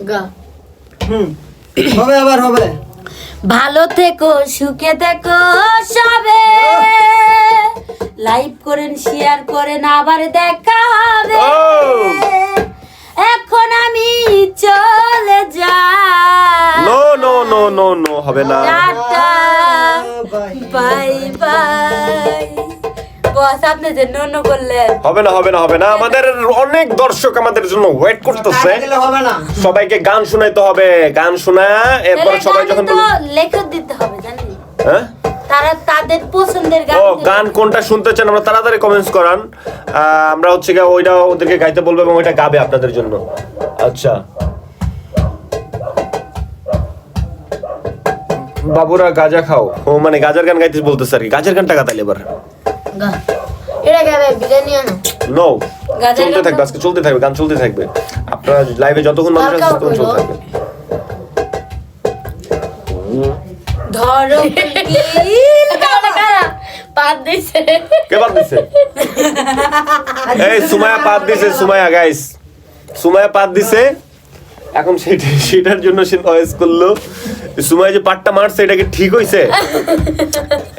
গা। হুম। হবে আবার হবে। ভালো থেকো সুখে থেকো সবে। লাইভ করেন শেয়ার করেন আবার দেখা হবে। এখন আমি চলে যাই। No no no no no হবে না। Ta ta. Bye. Bye bye. Boss আপনি যে নন্য করলেন হবে না হবে না হবে না। আমাদের অনেক দর্শক আমাদের জন্য ওয়েট করতেছে। হবে না। সবাইকে গান শোনাইতে হবে গান শোনা এরপর সবাই যখন লেখক দিতে হবে জানেন? হ্যাঁ? তারা তাদের পছন্দের গান ও গান কোনটা শুনতে চান আমরা তাড়াতাড়ি কমেন্টস করান। আমরা হচ্ছে গিয়ে ওইটা ওদেরকে গাইতে বলব এবং ওইটা গাবে আপনাদের জন্য। আচ্ছা। বাবুরা গাজা খাও। ও মানে গাজার গান গাইতে বলতেছে আর কি। গাজার গানটা গাতাইলে এবার। নো চলতে থাকবে আজকে চলতে থাকবে গান চলতে থাকবে। আপনারা লাইভে যতক্ষণ মানুষ আছে ততক্ষণ চলতে থাকবে। ধরো পাত দিছে। কে বাদ দিছে? এই সুমায়া পাত দিছে সুমায়া গাইস সুমায়া পাত দিছে। এখন সেটা সেটার জন্য সে নয়েজ করল। সুমায়া যে পাটটা মারছে এটা কি ঠিক হইছে?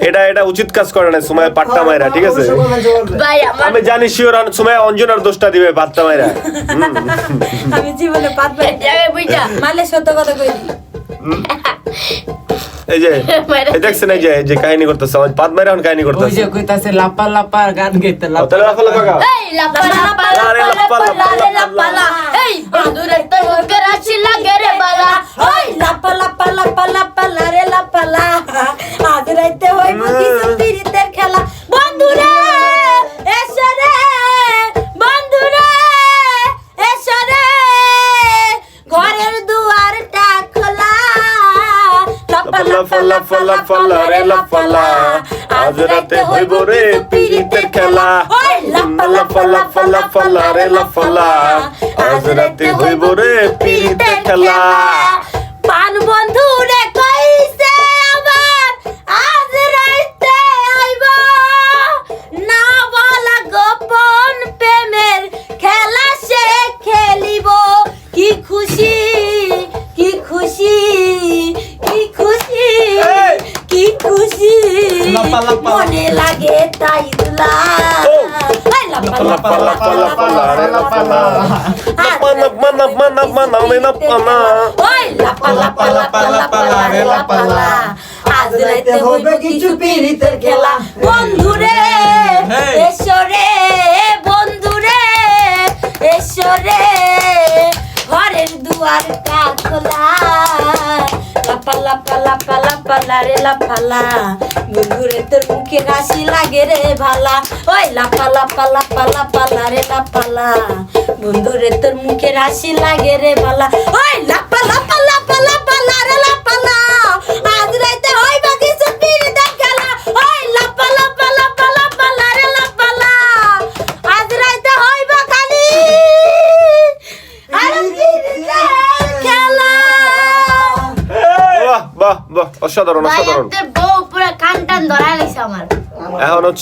এটা এটা উচিত কাজ করে না সুমায়া পাটটা মাইরা ঠিক আছে। ভাই আমি জানি শিওর সুমায়া অঞ্জনার দোষটা দিবে পাটটা মাইরা। আমি জীবনে বুইটা মালে সত্য কথা কই? এই যে এই দেখছেন এই যে এই যে কাহিনী করতেছে আমার পাত মাইরা এখন কাহিনী ওই যে কইতাছে লাপা লাপা গান গাইতে লাপা এই লাপা লাপা আরে লাপা, লাপা, লাপা লাপা লাপা এই বাদুরে লাপা ফলা ফলা রে লফলা লাফালা আজ রাতে হইব রে পিরিতের খেলা। ওই ফলা ফলা ফলা রে লাফালা আজ রাতে হইব রে পিরিতের খেলা। পান বন্ধু হইব কিছু পিরিতের খেলা বন্ধুরে Hey! এসো রে বন্ধুরে এসো রে ঘরের দুয়ারটা খোলা লাপা লাপা লাপা লাপা লারে লাপালা বন্ধুরে তোর মুখে হাসি লাগে রে ভালা। ওই লাপা লাপা পালা লাপা রে লাপালা বন্ধুরে তোর মুখে হাসি লাগে রে ভালা। ওই লাপা লাপা লাপা বাহ বাহ অসাধারণ অসাধারণ। বউ পুরো কান টান আমার। এখন হচ্ছে